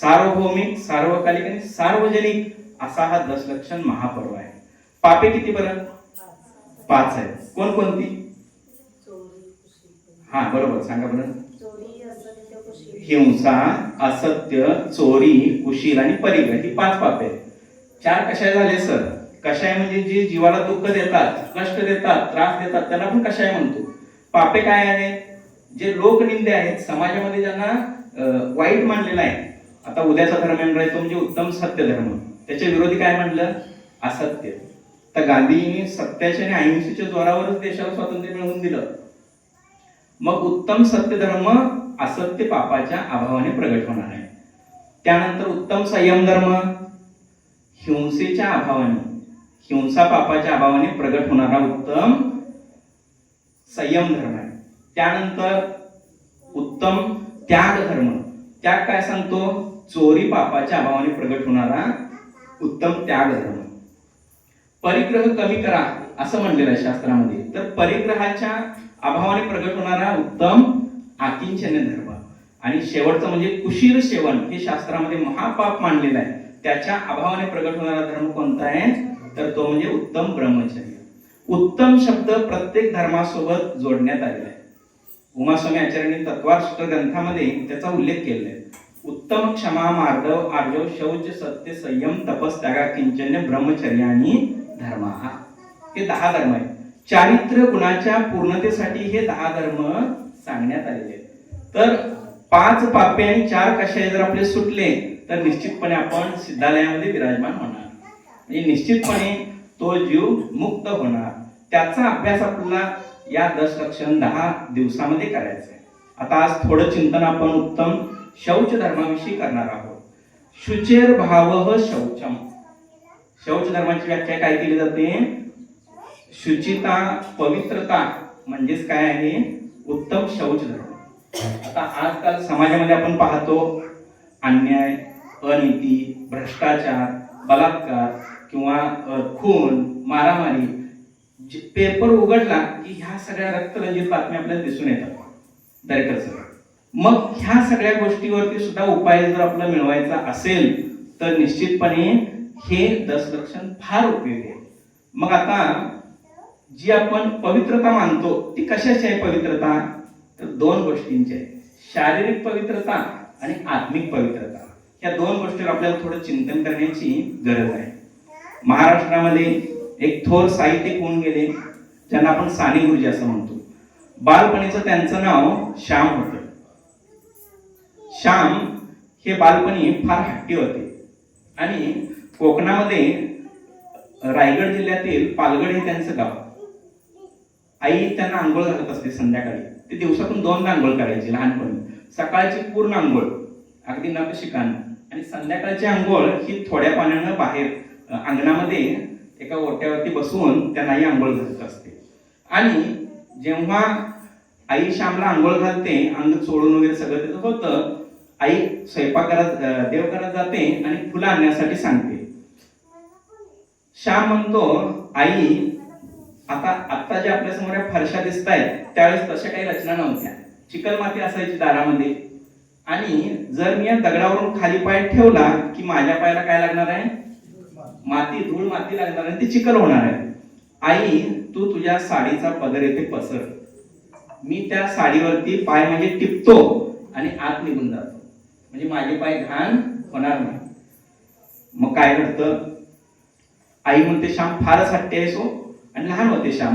सार्वभौमिक सार्वकालिक आणि सार्वजनिक असा हा दशलक्षण महापर्व आहे. पापे किती बरं? पाच आहेत. कोणकोणती? हा बरोबर. सांगा बरं. हिंसा असत्य चोरी कुशील आणि परिग्रह. ही पाच पापे आहेत. चार कशाय झाले सर? कशाय म्हणजे जे जीवाला दुःख देतात कष्ट देतात त्रास देतात त्यांना पण कशाय म्हणतो? पापे काय आहेत? जे लोकनिंदे आहेत समाजामध्ये ज्यांना वाईट मानलेलं आहे आता उद्याचा धर्म येणार आहे तो म्हणजे उत्तम सत्य धर्म. त्याच्या विरोधी काय म्हणलं? असत्य. तर गांधींनी सत्याच्या आणि अहिंसेच्या जोरावरच देशाला स्वातंत्र्य मिळवून दिलं. मग उत्तम सत्य धर्म असत्य पापाच्या अभावाने प्रगट होणार आहे. त्यानंतर उत्तम संयम धर्म हिंसेच्या अभावाने हिंसा पापाच्या अभावाने प्रगट होणारा उत्तम संयम धर्म आहे. त्यानंतर उत्तम त्याग धर्म त्याग काय सांगतो? चोरी पापाच्या अभावाने प्रगट होणारा उत्तम त्याग धर्म. परिग्रह कमी करा असं म्हणलेलं आहे शास्त्रामध्ये. तर परिग्रहाच्या अभावाने प्रगट होणारा उत्तम आकिंचन्य धर्म. आणि शेवटचं म्हणजे कुशील सेवन हे शास्त्रामध्ये महापाप मानलेलं आहे. त्याच्या अभावाने प्रगट होणारा धर्म कोणता आहे? तर तो म्हणजे उत्तम ब्रह्मचर्य. उत्तम शब्द प्रत्येक धर्मासोबत जोडण्यात आलेला आहे. उमास्वामी आचार्यांनी तत्वार्थ ग्रंथामध्ये त्याचा उल्लेख केलेला आहे. उत्तम क्षमा मार्दव आर्जव शौच सत्य संयम तपस त्यागा किंचन्य ब्रह्मचर्य आणि धर्म. हे दहा धर्म आहेत. चारित्र्य गुणाच्या पूर्णतेसाठी हे दहा धर्म सांगण्यात आलेले आहेत. तर पाच पापे आणि चार कशाय जर आपले सुटले तर निश्चितपणे आपण सिद्धालयामध्ये विराजमान होणार. म्हणजे निश्चितपणे तो जीव मुक्त होणार. त्याचा अभ्यास आपल्याला या दशलक्षण दहा दिवसामध्ये करायचा आहे. आता आज थोडं चिंतन आपण उत्तम शौच धर्माविषयी करणार आहोत. शुचेर भाव शौचम. शौच धर्माची व्याख्या काय केली जाते? शुचिता पवित्रता म्हणजेच काय आहे? उत्तम शौच धर्म आता आजकाल समाजामध्ये आपण पाहतो अन्याय अनिती भ्रष्टाचार बलात्कार किंवा खून मारामारी जे- पेपर उघडला की ह्या सगळ्या रक्तरंजित बातम्या आपल्याला दिसून येतात. दरेकर सर. मग ह्या सगळ्या गोष्टीवरती सुद्धा उपाय जर आपला मिळवायचा असेल तर निश्चितपणे हे दशलक्षण फार उपयोगी आहे. मग आता जी आपण पवित्रता मानतो ती कशाची आहे पवित्रता? तर दोन गोष्टींची आहे. शारीरिक पवित्रता आणि आत्मिक पवित्रता. या दोन गोष्टीवर आपल्याला थोडं चिंतन करण्याची गरज आहे. महाराष्ट्रामध्ये एक थोर साहित्यिक होऊन गेले ज्यांना आपण साने गुरुजी असं म्हणतो. बालपणीचं त्यांचं नाव श्याम होतं. श्याम हे बालपणी फार हट्टी होते. आणि कोकणामध्ये रायगड जिल्ह्यातील पालगड हे त्यांचं गाव. आई त्यांना आंघोळ घालत असते संध्याकाळी. ते दिवसातून दोनदा आंघोळ करायची लहानपणी. सकाळची पूर्ण आंघोळ अगदी नखशिकान आणि संध्याकाळची आंघोळ ही थोड्या पाण्यानं बाहेर अंगणामध्ये एका ओट्यावरती बसवून त्यांना आई आंघोळ घालत असते. आणि जेव्हा आई श्यामला आंघोळ घालते अंग चोळून वगैरे सगळं त्याचं होतं आई स्वयंपाकघरात करत देवघरात जाते आणि फुलं आणण्यासाठी सांगते. श्याम म्हणतो आई आता आता जे आपल्यासमोर फरशा दिसत आहेत त्यावेळेस तशा काही रचना नव्हत्या. चिकल माती असायची दारामध्ये. आणि जर मी या दगडावरून खाली पाय ठेवला की माझ्या पायाला काय लागणार आहे? माती धूळ माती लागणार आहे ती चिकल होणार आहे. आई तू तुझ्या साडीचा पदर येथे पसर. मी त्या साडीवरती पाय म्हणजे टिपतो आणि आत निघून जातो. म्हणजे माझे पाय घाण होणार नाही. मग काय घडतं? आई म्हणते श्याम फारच हट्टे आहे सो हो. आणि लहान होते श्याम.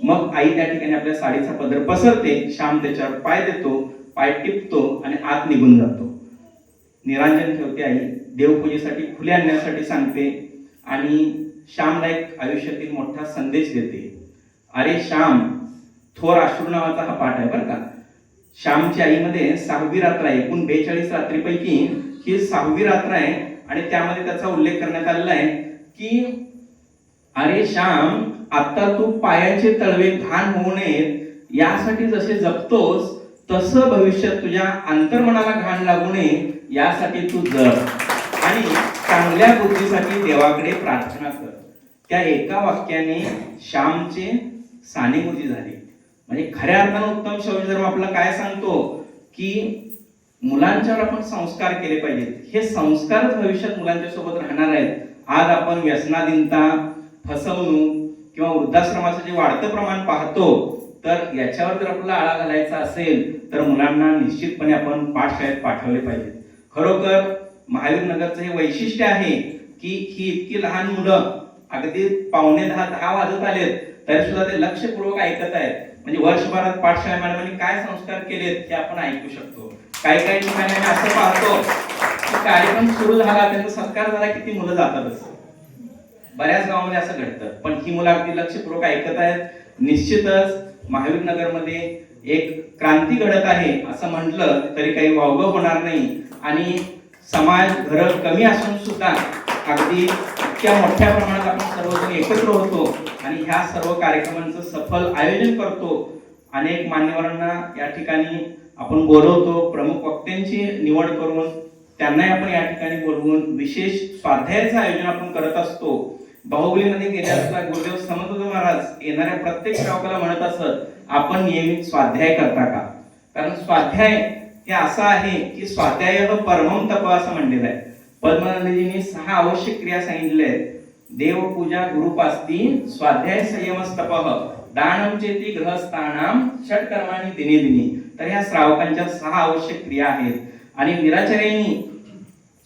मग आई त्या ठिकाणी आपल्या साडीचा पदर पसरते श्याम त्याच्यावर पाय देतो पाय टिपतो आणि आत निघून जातो. निरांजन ठेवते आई देवपूजेसाठी खुले आणण्यासाठी सांगते आणि श्यामला एक आयुष्यातील मोठा संदेश देते. अरे श्याम थोर अश्रू नावाचा हा पाठ आहे बरं का. श्यामची आईमध्ये सहावी रात्र आहे. एकूण बेचाळीस रात्रीपैकी ही सहावी रात्र आहे. आणि त्यामध्ये त्याचा उल्लेख करण्यात आलेला आहे की अरे श्याम आता तू पायाचे तळवे घाण होऊ नयेत. यासाठी जसे जपतोस तसं भविष्यात तुझ्या अंतर्मनाला घाण लागू नये. यासाठी तू जप. आणि चांगल्या बुद्धीसाठी देवाकडे प्रार्थना कर. त्या एका वाक्याने श्यामचे सानेगुजी झाले. म्हणजे खऱ्या अर्थानं उत्तम शौच धर्म आपला काय सांगतो? की मुलांच्यावर आपण संस्कार केले पाहिजेत. हे संस्कारच भविष्यात मुलांच्या सोबत राहणार आहेत. आज आपण व्यसनाधीनता फसवणूक किंवा वृद्धाश्रमाचं जे वाढतं प्रमाण पाहतो तर याच्यावर जर आपला आळा घालायचा असेल तर मुलांना निश्चितपणे आपण पाठशाळेत पाठवले पाहिजे खरोखर महावीर नगरचं हे वैशिष्ट्य आहे की ही इतकी लहान मुलं अगदी पावणे दहा दहा वाजत आलेत तरी सुद्धा ते लक्षपूर्वक ऐकत आहेत. म्हणजे वर्षभरात पाठशाळा मॅडमांनी काय संस्कार केलेत हे आपण ऐकू शकतो. काही काही ठिकाणी आम्ही असं पाहतो की कार्यक्रम सुरू झाला त्यांचा सत्कार झाला की ती मुलं जातातच बऱ्याच गावामध्ये असं घडतं. पण ही मुलं अगदी लक्षपूर्वक ऐकत आहेत. निश्चितच महावीर नगरमध्ये एक क्रांती घडत आहे असं म्हटलं तरी काही वावगं होणार नाही. आणि समाज घरं कमी असून सुद्धा अगदी इतक्या मोठ्या प्रमाणात आपण सर्वजण एकत्र होतो आणि ह्या सर्व कार्यक्रमांचं सफल आयोजन करतो. अनेक मान्यवरांना या ठिकाणी आपण बोलवतो. प्रमुख वक्त्यांची निवड करून त्यांनाही आपण या ठिकाणी बोलवून विशेष स्वाध्यायाचं आयोजन आपण करत असतो. बाहुबलीमध्ये गेले असता गुरुदेव समर्थ महाराज येणाऱ्या प्रत्येक श्रावकाला म्हणत असत आपण नियमित स्वाध्याय करता का? कारण स्वाध्याय हे असं आहे की स्वाध्याय परमम तप असं म्हणलेलं आहे. पद्मनंदजींनी सहा आवश्यक क्रिया सांगितल्या आहेत. देवपूजा गुरुपास्ती स्वाध्याय संयमस्तप. दानम चेती ग्रहस्थानाम षटकर्माणी दिने दिनी. तर ह्या श्रावकांच्या सहा आवश्यक क्रिया आहेत. आणि निराचार्यांनी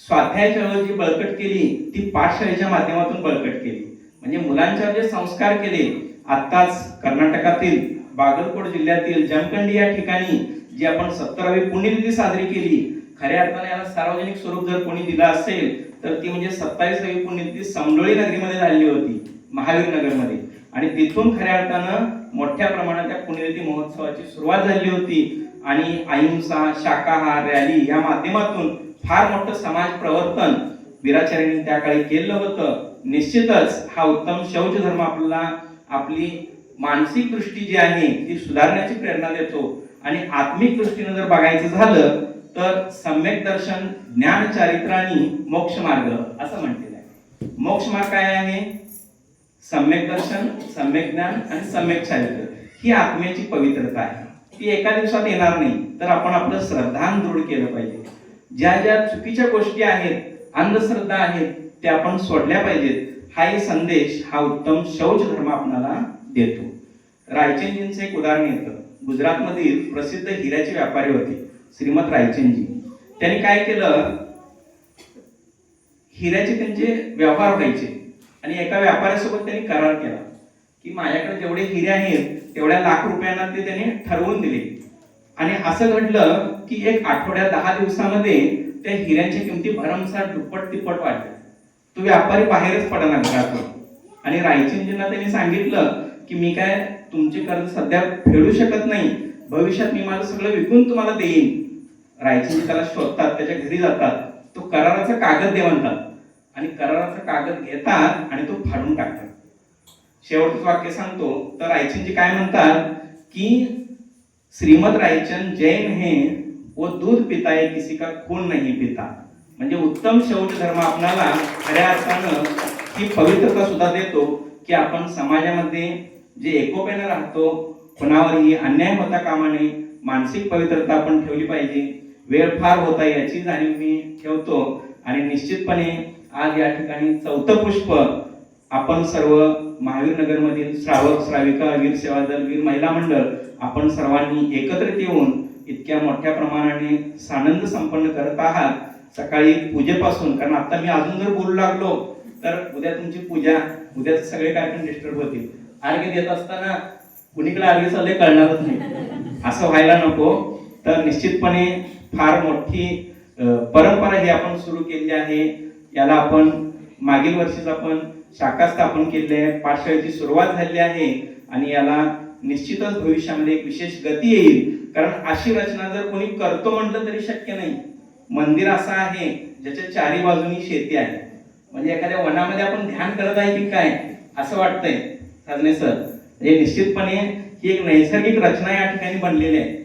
स्वाध्याय चळवळ जी बळकट केली ती पाठशाळेच्या माध्यमातून बळकट केली. म्हणजे मुलांच्या जे संस्कार केले आत्ताच कर्नाटकातील बागलकोट जिल्ह्यातील जमखंडी या ठिकाणी जी आपण सत्तरावी पुण्यतिथी साजरी केली खऱ्या अर्थाने याला सार्वजनिक स्वरूप जर कोणी दिलं असेल तर ती म्हणजे सत्तावीसावी पुण्यतिथी समडोळी नगरीमध्ये झालेली होती महावीर नगरमध्ये. आणि तिथून खऱ्या अर्थानं मोठ्या प्रमाणात त्या पुण्यतिथी महोत्सवाची सुरुवात झाली होती. आणि अहिंसा शाकाहार रॅली या माध्यमातून फार मोठं समाज प्रवर्तन वीराचार्यांनी त्या काळी केलं होतं. निश्चितच हा उत्तम शौच धर्म आपल्याला आपली मानसिक दृष्टी जी आहे ती सुधारण्याची प्रेरणा देतो. आणि आत्मिक दृष्टीनं जर बघायचं झालं तर सम्यक दर्शन ज्ञान चारित्राणी मोक्ष मार्ग असं म्हटलेलं आहे. मोक्ष मार्ग काय आहे? सम्यक दर्शन सम्यक ज्ञान आणि सम्यक चारित्र. ही आत्म्याची पवित्रता आहे. ती एका दिवसात येणार नाही तर आपण आपलं श्रद्धान दृढ केलं पाहिजे. ज्या ज्या चुकीच्या गोष्टी आहेत अंधश्रद्धा आहेत त्या आपण सोडल्या पाहिजेत. हाही संदेश हा उत्तम शौच धर्म आपणाला देतो. रायचंदजींचं एक उदाहरण येतं. गुजरातमधील प्रसिद्ध हिऱ्याचे व्यापारी होते. श्रीमत रायचंदजी त्यांनी काय केलं? हिऱ्याचे त्यांचे व्यापार व्हायचे. आणि एका व्यापाऱ्यासोबत त्यांनी करार केला. की माझ्याकडे जेवढे हिरे आहेत तेवढ्या लाख रुपयांना ते त्यांनी ठरवून दिले. आणि असं घडलं की एक आठवड्या दहा दिवसामध्ये त्या हिऱ्यांच्या किमती भरमसाठ दुप्पट तिप्पट वाढल्या. तो व्यापारी बाहेरच पडला घरातून. आणि रायचंदजींना त्यांनी सांगितलं की मी काय तुमचे कर्ज सध्या फेडू शकत नाही. भविष्यात मी माझं सगळं विकून तुम्हाला देईन. रायचंदी त्याला शोधतात त्याच्या घरी जातात. तो कराराचा कागद दे म्हणतात. आणि कराराचा कागद घेतात आणि तो फाडून टाकतात. शेवटचं वाक्य सांगतो. तर रायचंदजी काय म्हणतात? की श्रीमद रायचंद जैन हे व दूध पिता है किसी का खून नाही पिता. म्हणजे उत्तम शौच धर्म आपणाला खऱ्या अर्थानं ही पवित्रता सुद्धा देतो की आपण समाजामध्ये जे एकोप्याने राहतो कुणावरही अन्याय होता कामाने मानसिक पवित्रता आपण ठेवली पाहिजे. वेळ फार होता याची जाणीव मी ठेवतो. आणि निश्चितपणे आज या ठिकाणी चौथं पुष्प आपण सर्व महावीर नगरमधील श्रावक श्राविका वीर सेवा दल वीर महिला मंडळ आपण सर्वांनी एकत्रित येऊन इतक्या मोठ्या प्रमाणाने सानंद संपन्न करत आहात. सकाळी पूजेपासून कारण आता मी अजून जर बोलू लागलो तर उद्या तुमची पूजा उद्याचे सगळे कार्यक्रम डिस्टर्ब होतील. अर्घ्य देत असताना कुणीकडे अर्घ्य चालले कळणारच नाही. असं व्हायला नको. तर निश्चितपणे फार मोठी परंपरा ही आपण सुरू केली आहे. याला आपण मागील वर्षीच आपण शाखा स्थापन केली आहे. पाठशाळेची सुरुवात झाली आहे आणि याला निश्चितच भविष्यामध्ये एक विशेष गती येईल. कारण अशी रचना जर कोणी करतो म्हटलं तरी शक्य नाही. मंदिर असं आहे ज्याच्या चारी बाजूनी शेती आहे. म्हणजे एखाद्या वनामध्ये आपण ध्यान करत आहे की काय असं वाटतंय. साधने सर हे निश्चितपणे ही एक नैसर्गिक रचना या ठिकाणी बनलेली आहे.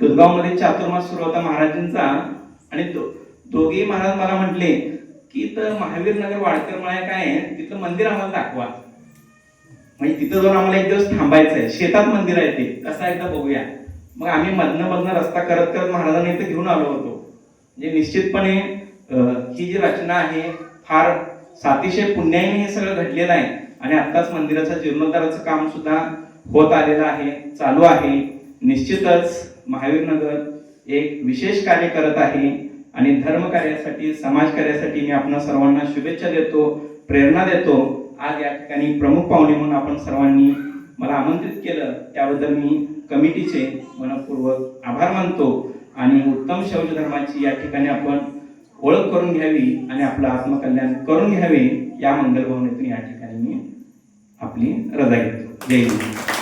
दुर्गावमध्ये चातुर्मास सुरू होता महाराजांचा. आणि दोघेही महाराज मला म्हटले की तर महावीर नगर वाडकर मळा काय आहे मंदिर आम्हाला दाखवा. म्हणजे तिथं जाऊन आम्हाला एक दिवस थांबायचं आहे. शेतात मंदिर आहे ते. कसं एकदा बघूया. मग आम्ही मधनं मधनं रस्ता करत करत महाराजांना इथे घेऊन आलो होतो. म्हणजे निश्चितपणे ही जी रचना आहे फार सातिशय पुण्याने हे सगळं घडलेलं आहे. आणि आत्ताच मंदिराचं जीर्णोद्धाराचं काम सुद्धा होत आलेलं आहे चालू आहे. निश्चितच महावीर नगर एक विशेष कार्य करत आहे आणि धर्म कार्यासाठी समाज कार्यासाठी मी आपणा सर्वांना शुभेच्छा देतो प्रेरणा देतो. आज या ठिकाणी प्रमुख पाहुणे म्हणून आपण सर्वांनी मला आमंत्रित केलं. त्याबद्दल मी कमिटीचे मनपूर्वक आभार मानतो आणि उत्तम शौच धर्माची या ठिकाणी आपण ओळख करून घ्यावी आणि आपलं आत्मकल्याण करून घ्यावे या मंगल भावनेतून या ठिकाणी मी आपली रजा घेतो. जय हिंद.